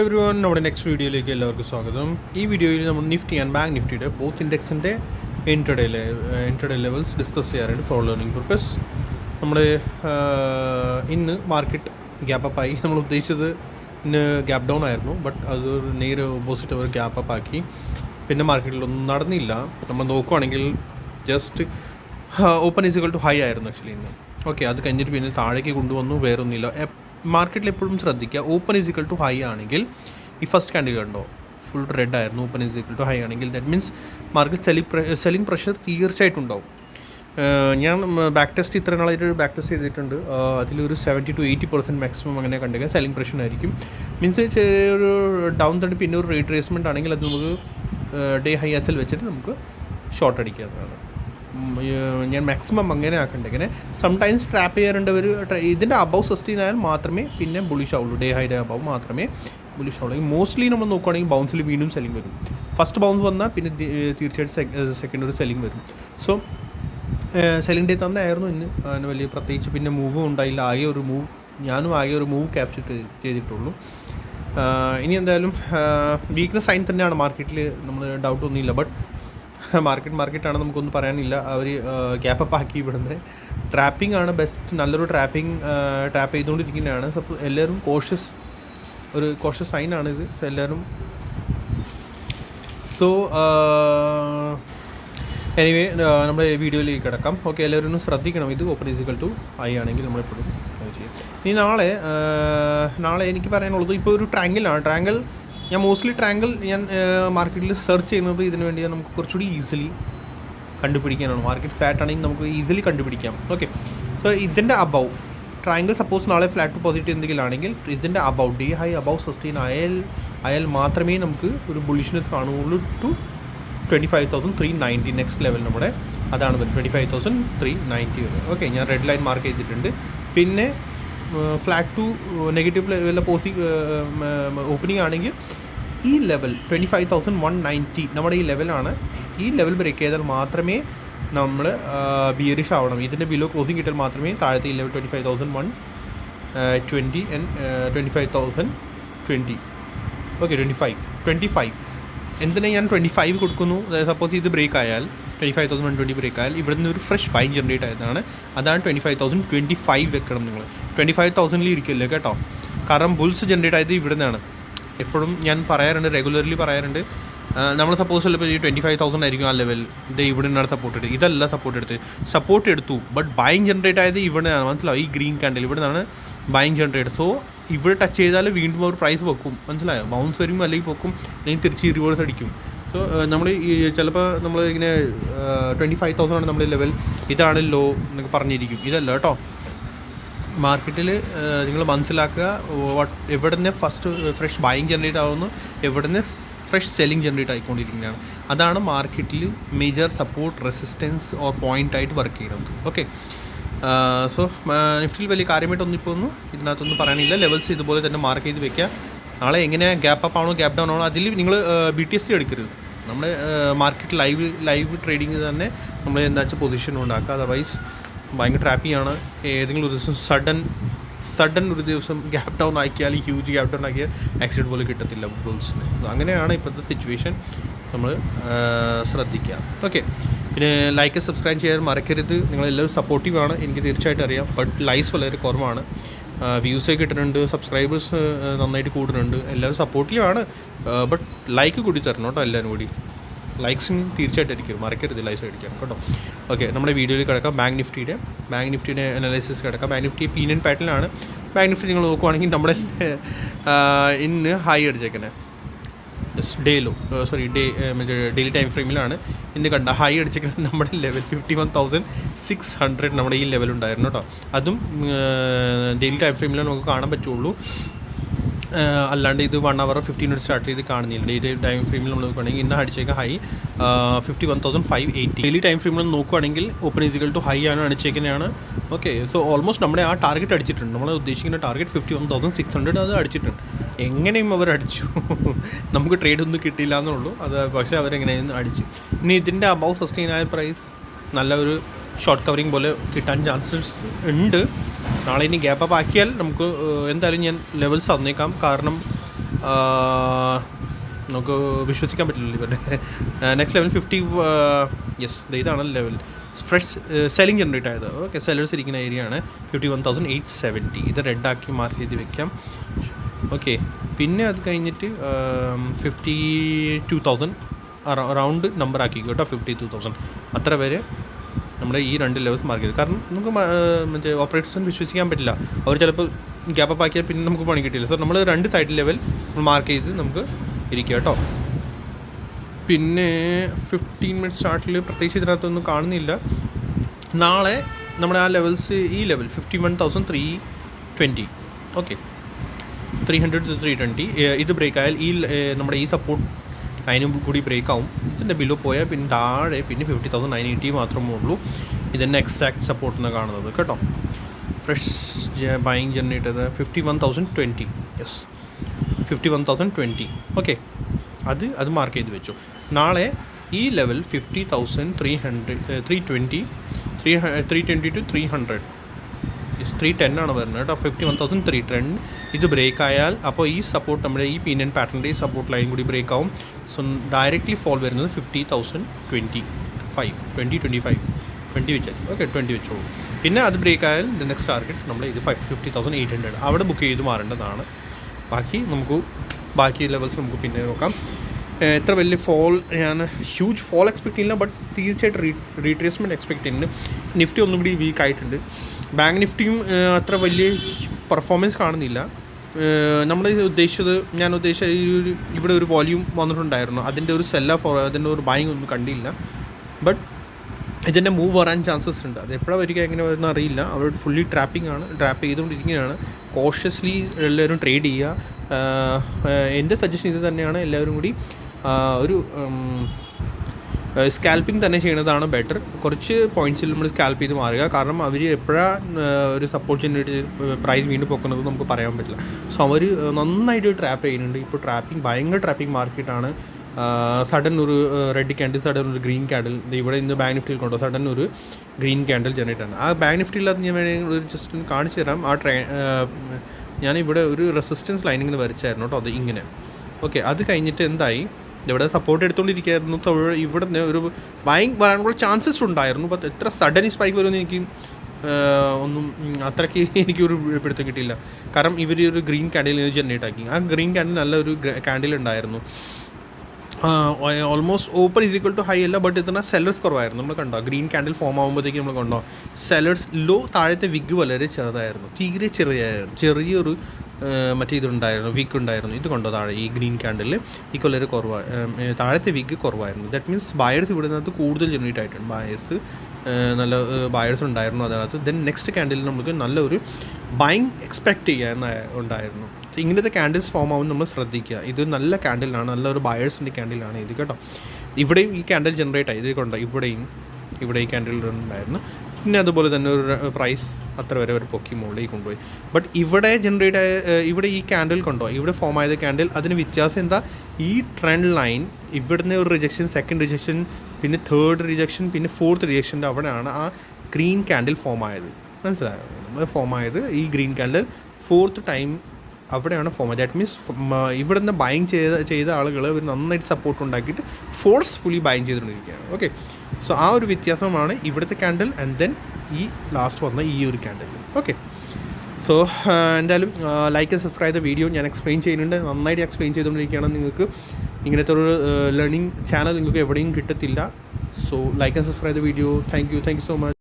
Every one നമ്മുടെ next വീഡിയോയിലേക്ക് എല്ലാവർക്കും സ്വാഗതം. ഈ വീഡിയോയിൽ നമ്മൾ നിഫ്റ്റി ആൻഡ് ബാങ്ക് നിഫ്റ്റിയുടെ ബോത്ത് ഇൻഡെക്സിന്റെ ഇൻട്രഡേ ഇൻട്രഡേ ലെവൽസ് ഡിസ്കസ് ചെയ്യാറുണ്ട് ഫോർ ലേണിംഗ് പർപ്പസ് നമ്മുടെ ഇന്ന് മാർക്കറ്റ് ഗ്യാപ്പ് അപ്പ് ആയി. നമ്മൾ ഉദ്ദേശിച്ചത് ഇന്ന് ഗ്യാപ്പ് ഡൗൺ ആയിരുന്നു ബട്ട് അത് നേരെ ഓപ്പോസിറ്റ് അവർ ഗ്യാപ്പ് അപ്പ് ആക്കി. പിന്നെ മാർക്കറ്റിലൊന്നും നടന്നില്ല. നമ്മൾ നോക്കുവാണെങ്കിൽ just open is equal to high ആയിരുന്നു ആക്ച്വലി ഇന്ന്. ഓക്കെ അത് കഴിഞ്ഞിട്ട് പിന്നെ താഴേക്ക് കൊണ്ടുവന്നു വേറൊന്നുമില്ല. മാർക്കറ്റിൽ എപ്പോഴും ശ്രദ്ധിക്കുക. Open is equal to high ആണെങ്കിൽ ഈ ഫസ്റ്റ് ക്യാൻഡിൽ കണ്ടോ? ഫുൾ റെഡ് ആയിരുന്നു. Open is equal to high ആണെങ്കിൽ that means market selling selling pressure തീർച്ചയായിട്ടും ഉണ്ടാവും. ഞാൻ ബാക്ക് ടെസ്റ്റ് ഇത്ര നാളായിട്ട് ബാക്ക് ടെസ്റ്റ് ചെയ്തിട്ടുണ്ട്. അതിലൊരു seventy to eighty percent maximum അങ്ങനെ കണ്ടുക സെല്ലിംഗ് പ്രഷർ ആയിരിക്കും. മീൻസ് ചെറിയൊരു ഡൗൺ തണ്ടി പിന്നെ ഒരു റീട്രേസ്മെന്റ് ആണെങ്കിൽ അത് നമുക്ക് ഡേ ഹൈ ആസിൽ വെച്ചിട്ട് നമുക്ക് ഷോർട്ട് അടിക്കാവുന്നതാണ്. ഞാൻ മാക്സിമം അങ്ങനെ ആക്കണ്ട? ഇങ്ങനെ സംടൈംസ് ട്രാപ്പ് ചെയ്യാറുണ്ട് ഒരു ഇതിന്റെ അബവ് സസ്റ്റെയിൻ ആയാൽ മാത്രമേ പിന്നെ ബുളിഷ് ആവുള്ളൂ. ഡേ ഹൈഡേ അബവ് മാത്രമേ ബുളിഷ് ആവുള്ളൂ. മോസ്റ്റ്ലി നമ്മൾ നോക്കുകയാണെങ്കിൽ ബൗൺസിൽ വീണ്ടും സെല്ലിംഗ് വരും. ഫസ്റ്റ് ബൗൺസ് വന്നാൽ പിന്നെ തീർച്ചയായിട്ടും സെക്കൻഡ് ഒരു സെല്ലിംഗ് വരും. സോ സെല്ലിംഗ് ഡേ തന്നെയായിരുന്നു ഇന്ന് അതിന് വലിയ പ്രത്യേകിച്ച് പിന്നെ മൂവും ഉണ്ടായില്ല. ആകെ ഒരു മൂവ് ഞാനും ആകെ ഒരു മൂവ് ക്യാപ്ചർ ചെയ്തിട്ടുള്ളൂ. ഇനി എന്തായാലും വീക്ക്നെസ് സൈൻ തന്നെയാണ് മാർക്കറ്റിൽ നമ്മൾ ഡൗട്ട് ഒന്നുമില്ല. ബട്ട് മാർക്കറ്റ് മാർക്കറ്റാണ് നമുക്കൊന്നും പറയാനില്ല. അവർ ഗ്യാപ്പ് അപ്പ് ആക്കി ഇവിടുന്ന്. ട്രാപ്പിംഗ് ആണ് ബെസ്റ്റ് നല്ലൊരു ട്രാപ്പിംഗ് ട്രാപ്പ് ചെയ്തുകൊണ്ടിരിക്കുന്നതാണ്. സപ്പോൾ എല്ലാവരും കോഷ്യസ് ഒരു കോഷ്യസ് സൈൻ ആണ് ഇത്. എല്ലാവരും സോ എനിവേ നമ്മുടെ വീഡിയോയിലേക്ക് കിടക്കാം. ഓക്കെ എല്ലാവരും ശ്രദ്ധിക്കണം. ഇത് ഓപ്പൺ ഈസിക്കൽ ടു ഐ ആണെങ്കിൽ നമ്മളെപ്പോഴും ഇനി നാളെ നാളെ എനിക്ക് പറയാനുള്ളത് ഇപ്പോൾ ഒരു ട്രാങ്കിലാണ് ട്രാങ്കിൾ ഞാൻ മോസ്റ്റ്ലി ട്രാങ്കിൾ ഞാൻ മാർക്കറ്റിൽ സെർച്ച് ചെയ്യുന്നത് ഇതിനു വേണ്ടി നമുക്ക് കുറച്ചുകൂടി ഈസിലി കണ്ടുപിടിക്കാനാണ്. മാർക്കറ്റ് ഫ്ലാറ്റ് ആണെങ്കിൽ നമുക്ക് ഈസിലി കണ്ടുപിടിക്കാം. ഓക്കെ സോ ഇതിന്റെ അബവ് ട്രയാങ്കിൾ സപ്പോസ് നാളെ ഫ്ലാറ്റ് പോസിറ്റീവ് എന്തെങ്കിലും ആണെങ്കിൽ ഇതിന്റെ above D high above sustain ആയാൽ ആയാൽ മാത്രമേ നമുക്ക് ഒരു ബുള്ളിഷ്നെസ് കാണുകയുള്ളൂ two twenty five thousand three ninety next level നമ്മുടെ. അതാണ് twenty five thousand three ninety വരെ ഓക്കെ ഞാൻ റെഡ് ലൈൻ മാർക്ക് ചെയ്തിട്ടുണ്ട്. പിന്നെ ഫ്ലാറ്റ് ടു നെഗറ്റീവ് ലെവലിലെ പോസി ഓപ്പണിംഗ് ആണെങ്കിൽ ഈ level twenty five thousand one ninety നമ്മുടെ ഈ ലെവലാണ് ഈ ലെവൽ ബ്രേക്ക് ചെയ്താൽ മാത്രമേ നമ്മൾ ബിയറിഷ് ആവണം. ഇതിന്റെ ബിലോ ക്ലോസിങ് കിട്ടിയാൽ മാത്രമേ താഴത്തെ ഈ level twenty five thousand one twenty and twenty five thousand twenty okay twenty five twenty five എന്തിനാ ഞാൻ ട്വന്റി ഫൈവ് കൊടുക്കുന്നു? സപ്പോസ് ഇത് ബ്രേക്ക് ആയാൽ twenty five thousand one twenty break ആയാൽ ഇവിടെ നിന്ന് ഒരു ഫ്രഷ് ബൈ ജനറേറ്റ് ആയതാണ്. അതാണ് twenty five thousand twenty five വെക്കണം നിങ്ങൾ. ട്വന്റി ഫൈവ് തൗസൻഡിൽ ഇരിക്കില്ല കേട്ടോ? കാരണം ബുൾസ് ജനറേറ്റ് ആയത് ഇവിടെ നിന്നാണ് എപ്പോഴും ഞാൻ പറയാറുണ്ട് റെഗുലർലി പറയാറുണ്ട്. നമ്മൾ സപ്പോസ് ചിലപ്പോൾ ഈ ട്വന്റി ഫൈവ് തൗസൻഡ് ആയിരിക്കും ആ ലെവൽ ഇത് ഇവിടെ നിന്നാണ് സപ്പോർട്ട് എടുത്ത്. ഇതല്ല സപ്പോർട്ട് എടുത്ത്. സപ്പോർട്ട് എടുത്തു ബട്ട് ബൈങ് ജനറേറ്റ് ആയത് ഇവിടെ നിന്നാണ് മനസ്സിലാവും ഈ ഗ്രീൻ കാൻഡിൽ ഇവിടെ നിന്നാണ് ബൈങ് ജനറേറ്റ് സോ ഇവിടെ ടച്ച് ചെയ്താൽ വീണ്ടും അവർ പ്രൈസ് വെക്കും. മനസ്സിലായോ? ബൗൺസ് വരും അല്ലെങ്കിൽ പൊക്കും. അല്ലെങ്കിൽ തിരിച്ച് റിവേഴ്സ് അടിക്കും. സോ നമ്മൾ ഈ ചിലപ്പോൾ നമ്മൾ ഇങ്ങനെ ട്വന്റി ഫൈവ് തൗസൻഡ് ആണ് നമ്മൾ ലെവൽ ഇതാണ് ലോ എന്നൊക്കെ പറഞ്ഞിരിക്കും. ഇതല്ല കേട്ടോ. മാർക്കറ്റിൽ നിങ്ങൾ മനസ്സിലാക്കുക what- എവിടെ നിന്ന് ഫസ്റ്റ് ഫ്രഷ് ബൈങ് ജനറേറ്റ് ആവുന്നു എവിടെ നിന്ന് ഫ്രഷ് സെല്ലിംഗ് ജനറേറ്റ് ആയിക്കൊണ്ടിരിക്കുന്നതാണ് അതാണ് മാർക്കറ്റിൽ major support resistance or point ആയിട്ട് വർക്ക് ചെയ്യുന്നത്. ഓക്കെ സോ നിഫ്റ്റിയിൽ വലിയ കാര്യമായിട്ടൊന്നും ഇപ്പോൾ ഒന്നും ഇതിനകത്തൊന്നും പറയാനില്ല. ലെവൽസ് ഇതുപോലെ തന്നെ മാർക്ക് ചെയ്ത് വെക്കുക. നാളെ എങ്ങനെ ഗ്യാപ്പ് അപ്പ് ആണോ ഗ്യാപ്പ് ഡൗൺ ആണോ അതിൽ നിങ്ങൾ ബി ടി എസ് സി എടുക്കരുത്. നമ്മൾ മാർക്കറ്റ് ലൈവ് ലൈവ് ട്രേഡിങ് തന്നെ നമ്മൾ എന്താ വെച്ചാൽ പൊസിഷൻ ഉണ്ടാക്കുക. അതർവൈസ് ഭയങ്കര ട്രാപ്പിയാണ് ഏതെങ്കിലും ഒരു ദിവസം സഡൻ സഡൻ ഒരു ദിവസം ഗ്യാപ് ഡൗൺ ആക്കിയാൽ ഹ്യൂജ് ഗ്യാപ് ഡൗൺ ആക്കിയാൽ ആക്സിഡന്റ് പോലും കിട്ടത്തില്ല ബുൾസിന് അങ്ങനെയാണ് ഇപ്പോഴത്തെ സിറ്റുവേഷൻ നമ്മൾ ശ്രദ്ധിക്കുക. ഓക്കെ പിന്നെ ലൈക്ക് സബ്സ്ക്രൈബ് ചെയ്യാൻ മറക്കരുത്. നിങ്ങളെല്ലാവരും സപ്പോർട്ടീവാണ് എനിക്ക് തീർച്ചയായിട്ടും അറിയാം. ബട്ട് ലൈക്സ് വളരെ കുറവാണ്. വ്യൂസ് കിട്ടുന്നുണ്ട്. സബ്സ്ക്രൈബേഴ്സ് നന്നായിട്ട് കൂടുന്നുണ്ട്. എല്ലാവരും സപ്പോർട്ടീവാണ് ബട്ട് ലൈക്ക് കൂടി തരണം കേട്ടോ എല്ലാവരും കൂടി. ലൈക്സിന് തീർച്ചയായിട്ടും അടിക്കും മറക്കരുത് ലൈക്സ് അടിക്കാം കേട്ടോ? ഓക്കെ നമ്മുടെ വീഡിയോയിൽ കിടക്കാം. ബാങ്ക് നിഫ്റ്റിയുടെ ബാങ്ക് നിഫ്റ്റിയുടെ അനാലിസിസ് കിടക്കാം. ബാങ്ക് നിഫ്റ്റി പീനിയൻ പാറ്റിലാണ് ബാങ്ക് നിഫ്റ്റി നിങ്ങൾ നോക്കുവാണെങ്കിൽ നമ്മുടെ ഇന്ന് high അടിച്ചേക്കുന്നത്. Day low sorry day daily time ഫ്രെയിമിലാണ് ഇന്ന് കണ്ട ഹൈ അടിച്ചിരിക്കുന്നത് നമ്മുടെ level fifty one thousand six hundred നമ്മുടെ ഈ ലെവൽ ഉണ്ടായിരുന്നു കേട്ടോ. അതും ഡെയിലി ടൈം ഫ്രെയിമിലാണ് നമുക്ക് കാണാൻ പറ്റുള്ളൂ. അല്ലാണ്ട് ഇത് one hour fifteen minute start ചെയ്ത് കാണുന്നില്ല. ഡെയിലി ടൈം ഫ്രെയിമിൽ നമ്മൾ നോക്കുകയാണെങ്കിൽ ഇന്ന് അടിച്ചേക്കുക high fifty one thousand five eighty daily time ഫ്രെയിമിൽ നോക്കുകയാണെങ്കിൽ ഓപ്പൺ ഈസിക്കൽ ടു ഹൈ ആണ് അടിച്ചേക്കുന്നതാണ്. ഓക്കെ സോ ഓൾമോസ്റ്റ് നമ്മുടെ ആ ടാർഗറ്റ് അടിച്ചിട്ടുണ്ട്. നമ്മൾ ഉദ്ദേശിക്കുന്ന target fifty one thousand six hundred അത് അടിച്ചിട്ടുണ്ട്. എങ്ങനെയും അവർ അടിച്ചു. നമുക്ക് ട്രേഡ് ഒന്നും കിട്ടിയില്ല എന്നുള്ളൂ. അത് പക്ഷേ അവരെങ്ങനെയും അടിച്ചു. ഇനി ഇതിന്റെ അബവ് സസ്റ്റെയിൻ ആയ പ്രൈസ് നല്ല ഒരു ഷോർട്ട് കവറിങ് പോലെ കിട്ടാൻ ചാൻസസ് ഉണ്ട്. നാളെ ഇനി ഗ്യാപ്പ് അപ്പ് ആക്കിയാൽ നമുക്ക് എന്തായാലും ഞാൻ ലെവൽസ് തന്നേക്കാം. കാരണം നമുക്ക് വിശ്വസിക്കാൻ പറ്റില്ല ഇവരുടെ. നെക്സ്റ്റ് ലെവൽ ഫിഫ്റ്റി യെസ് ഇതാണ് ലെവൽ ഫ്രഷ് സെല്ലിംഗ് ജനറേറ്റ് ആയത്. ഓക്കെ സെല്ലേഴ്സ് ഇരിക്കുന്ന ഏരിയ ആണ് fifty one thousand eight seventy ഇത് റെഡാക്കി മാർക്ക് ചെയ്ത് വെക്കാം. ഓക്കെ പിന്നെ അത് കഴിഞ്ഞിട്ട് fifty two thousand round number ആക്കി കേട്ടോ ഫിഫ്റ്റി ടു തൗസൻഡ് അത്ര പേര് നമ്മുടെ ഈ രണ്ട് ലെവൽസ് മാർക്ക് ചെയ്തു. കാരണം നമുക്ക് മറ്റേ ഓപ്പറേറ്റേഴ്സിന് വിശ്വസിക്കാൻ പറ്റില്ല. അവർ ചിലപ്പോൾ ഗ്യാപ്പ് അപ്പ് ആക്കിയാൽ പിന്നെ നമുക്ക് പണി കിട്ടില്ല സോ നമ്മൾ രണ്ട് സൈഡ് ലെവൽ മാർക്ക് ചെയ്ത് നമുക്ക് ഇരിക്കുക കേട്ടോ. പിന്നെ ഫിഫ്റ്റീൻ മിനിറ്റ് സ്റ്റാർട്ടിൽ പ്രത്യേകിച്ച് ഇതിനകത്തൊന്നും കാണുന്നില്ല. നാളെ നമ്മുടെ ആ ലെവൽസ് ഈ level fifty one thousand three twenty okay three hundred three twenty ഇത് ബ്രേക്ക് ആയാൽ ഈ നമ്മുടെ ഈ സപ്പോർട്ട് ലൈനും കൂടി ബ്രേക്ക് ആവും. ഇതിന്റെ ബിലോ പോയാൽ പിന്നെ താഴെ പിന്നെ ഫിഫ്റ്റി തൗസൻഡ് നയൻ എയ്റ്റി മാത്രമേ ഉള്ളൂ. ഇതെന്നെ എക്സാക്ട് സപ്പോർട്ട് എന്ന് കാണുന്നത് കേട്ടോ. ഫ്രഷ് ബൈങ് ജനറേറ്റ് ചെയ്ത് fifty one thousand twenty yes fifty one thousand twenty okay അത് അത് മാർക്ക് ചെയ്ത് വെച്ചു. നാളെ ഈ level fifty thousand three hundred three twenty three three twenty two three hundred three ten ആണ് വരുന്നത് കേട്ടോ. Fifty one thousand three ten ഇത് ബ്രേക്ക് ആയാൽ അപ്പോൾ ഈ സപ്പോർട്ട് നമ്മുടെ ഈ പീനിയൻ പാറ്റേണിന്റെ ഈ സപ്പോർട്ട് ലൈൻ കൂടി ബ്രേക്ക് ആവും സോ ഡയറക്റ്റ്ലി ഫോൾ വരുന്നത് fifty thousand twenty five twenty twenty five twenty വെച്ചാൽ ഓക്കെ ട്വന്റി വെച്ചോളൂ. പിന്നെ അത് ബ്രേക്ക് ആയാൽ ദ നെക്സ്റ്റ് ടാർഗറ്റ് നമ്മൾ ഇത് five fifty thousand eight hundred അവിടെ ബുക്ക് ചെയ്ത് മാറേണ്ടതാണ്. ബാക്കി നമുക്ക് ബാക്കി ലെവൽസ് നമുക്ക് പിന്നെ നോക്കാം. എത്ര വലിയ ഫോൾ ഞാൻ ഹ്യൂജ് ഫോൾ എക്സ്പെക്ട് ചെയ്യുന്നില്ല ബട്ട് തീർച്ചയായിട്ടും റീ റീട്രേസ്മെന്റ് എക്സ്പെക്ട് ചെയ്യുന്നുണ്ട്. നിഫ്റ്റി ഒന്നും കൂടി വീക്ക് ആയിട്ടുണ്ട്. ബാങ്ക് നിഫ്റ്റിയും അത്ര വലിയ പെർഫോമൻസ് കാണുന്നില്ല. നമ്മൾ ഉദ്ദേശിച്ചത് ഞാൻ ഉദ്ദേശിച്ച ഈ ഒരു ഇവിടെ ഒരു വോല്യൂം വന്നിട്ടുണ്ടായിരുന്നു. അതിന്റെ ഒരു സെല്ല ഫോർ അതിന്റെ ഒരു ബൈങ് ഒന്നും കണ്ടില്ല. ബട്ട് ഇതിന്റെ മൂവ് വരാൻ ചാൻസസ് ഉണ്ട്. അത് എപ്പോഴാണ് വരിക എങ്ങനെ വരുന്ന അറിയില്ല. അവർ ഫുള്ളി ട്രാപ്പിംഗ് ആണ് ട്രാപ്പ് ചെയ്തുകൊണ്ടിരിക്കുകയാണ്. കോഷ്യസ്ലി എല്ലാവരും ട്രേഡ് ചെയ്യുക. എന്റെ സജഷൻ ഇത് തന്നെയാണ്. എല്ലാവരും കൂടി ഒരു സ്കാൽപ്പിംഗ് തന്നെ ചെയ്യുന്നതാണ് ബെറ്റർ കുറച്ച് പോയിന്റ്സിൽ നമ്മൾ സ്കാൽപ്പ് ചെയ്ത് മാറുക. കാരണം അവർ എപ്പോഴാണ് ഒരു സപ്പോർട്ട് ജനറേറ്റ് പ്രൈസ് വീണ്ടും പൊക്കുന്നത് നമുക്ക് പറയാൻ പറ്റില്ല. സോ അവർ നന്നായിട്ട് ട്രാപ്പ് ചെയ്യുന്നുണ്ട്. ഇപ്പോൾ ട്രാപ്പിംഗ് ഭയങ്കര ട്രാപ്പിംഗ് മാർക്കറ്റാണ് സഡൻ ഒരു റെഡ് ക്യാൻഡിൽ സഡൻ ഒരു ഗ്രീൻ ക്യാൻഡിൽ ഇവിടെ ഇന്ന് ബാങ്ക് നിഫ്റ്റിയിൽ കൊണ്ടോ സഡൻ ഒരു ഗ്രീൻ ക്യാൻഡിൽ ജനറേറ്റ് ആണ്. ആ ബാങ്ക് നിഫ്റ്റിയിൽ അത് ഞാൻ വേണമെങ്കിൽ ഒരു ജസ്റ്റ് ഒന്ന് കാണിച്ചു തരാം. ആ ട്രേ ഞാനിവിടെ ഒരു റെസിസ്റ്റൻസ് ലൈനിങ്ങിന് വരച്ചായിരുന്നു കേട്ടോ അത് ഇങ്ങനെ. ഓക്കെ അത് കഴിഞ്ഞിട്ട് എന്തായി? ഇവിടെ സപ്പോർട്ട് എടുത്തുകൊണ്ടിരിക്കുകയായിരുന്നു ഇവിടെ ഒരു ബൈങ് വരാനുള്ള ചാൻസസ് ഉണ്ടായിരുന്നു. ബട്ട് എത്ര സഡൻ സ്പൈക്ക് വരുമെന്ന് എനിക്ക് ഒന്നും അത്രയ്ക്ക് എനിക്ക് ഒരു പിടുത്തം കിട്ടിയില്ല. കാരണം ഇവർ ഒരു ഗ്രീൻ ക്യാൻഡിൽ ജനറേറ്റ് ആക്കി. ആ ഗ്രീൻ കാൻഡിൽ നല്ലൊരു കാൻഡിൽ ഉണ്ടായിരുന്നു. Almost open is equal to high അല്ല ബട്ട് ഇതിന് സെല്ലേഴ്സ് കുറവായിരുന്നു. നമ്മൾ കണ്ടോ ഗ്രീൻ ക്യാൻഡിൽ ഫോം ആകുമ്പോഴത്തേക്ക് നമ്മൾ കണ്ടോ സെല്ലേഴ്സ് ലോ താഴത്തെ വിഗ് വളരെ ചെറുതായിരുന്നു. തീരെ ചെറിയായിരുന്നു ചെറിയൊരു മറ്റേ ഇതുണ്ടായിരുന്നു വിഗ് ഉണ്ടായിരുന്നു. ഇത് കൊണ്ടോ താഴെ ഈ ഗ്രീൻ ക്യാൻഡിൽ ഈ കൊല്ലര് കുറവാണ് താഴത്തെ വിഗ് കുറവായിരുന്നു. ദാറ്റ് മീൻസ് ബയേഴ്സ് ഇവിടെ നിന്നകത്ത് കൂടുതൽ ജനറേറ്റ് ആയിട്ടുണ്ട്. ബയേഴ്സ് നല്ല ബയേഴ്സ് ഉണ്ടായിരുന്നു അതിനകത്ത്. ദെൻ നെക്സ്റ്റ് ക്യാൻഡിൽ നമുക്ക് നല്ലൊരു ബൈങ് എക്സ്പെക്റ്റ് ചെയ്യാൻ ഉണ്ടായിരുന്നു. ഇങ്ങനത്തെ ക്യാൻഡിൽസ് ഫോം ആവുമ്പോൾ നമ്മൾ ശ്രദ്ധിക്കുക. ഇത് നല്ല ക്യാൻഡിലാണ് നല്ലൊരു ബയേഴ്സിന്റെ ക്യാൻഡിലാണ് ഇത് കേട്ടോ. ഇവിടെയും ഈ ക്യാൻഡിൽ ജനറേറ്റ് ആയി. ഇത് കൊണ്ടോ? ഇവിടെയും ഇവിടെ ഈ ക്യാൻഡിൽ ഉണ്ടായിരുന്നു. പിന്നെ അതുപോലെ തന്നെ ഒരു പ്രൈസ് അത്ര വരെ ഒരു പൊക്കി മുകളിൽ കൊണ്ടുപോയി. ബട്ട് ഇവിടെ ജനറേറ്റ് ആയ ഇവിടെ ഈ ക്യാൻഡിൽ കൊണ്ടോ? ഇവിടെ ഫോം ആയത് ക്യാൻഡിൽ അതിന് വ്യത്യാസം എന്താ? ഈ ട്രെൻഡ് ലൈൻ ഇവിടുന്ന് ഒരു റിജക്ഷൻ സെക്കൻഡ് റിജക്ഷൻ പിന്നെ തേർഡ് റിജക്ഷൻ പിന്നെ ഫോർത്ത് റിജക്ഷന്റെ അവിടെയാണ് ആ ഗ്രീൻ ക്യാൻഡിൽ ഫോം ആയത്. മനസ്സിലായോ? നമ്മൾ ഫോം ആയത് ഈ ഗ്രീൻ ക്യാൻഡിൽ ഫോർത്ത് ടൈം അവിടെയാണ് ഫോം ദാറ്റ് മീൻസ് ഇവിടുന്ന് ബൈങ് ചെയ്ത ചെയ്ത ആളുകൾ ഒരു നന്നായിട്ട് സപ്പോർട്ട് ഉണ്ടാക്കിയിട്ട് ഫോഴ്സ്ഫുള്ളി ബൈങ് ചെയ്തുകൊണ്ടിരിക്കുകയാണ്. ഓക്കെ സോ ആ ഒരു വ്യത്യാസമാണ് ഇവിടുത്തെ ക്യാൻഡിൽ ആൻഡ് ദെൻ ഈ ലാസ്റ്റ് വന്ന ഈ ഒരു ക്യാൻഡിൽ ഓക്കെ സോ എന്തായാലും like and subscribe the video ഞാൻ എക്സ്പ്ലെയിൻ ചെയ്യുന്നുണ്ട്. നന്നായിട്ട് എക്സ്പ്ലെയിൻ ചെയ്തുകൊണ്ടിരിക്കുകയാണ് നിങ്ങൾക്ക്. ഇങ്ങനത്തെ ഒരു ലേണിംഗ് ചാനൽ നിങ്ങൾക്ക് എവിടെയും കിട്ടത്തില്ല. So like and subscribe the video thank you thank you so much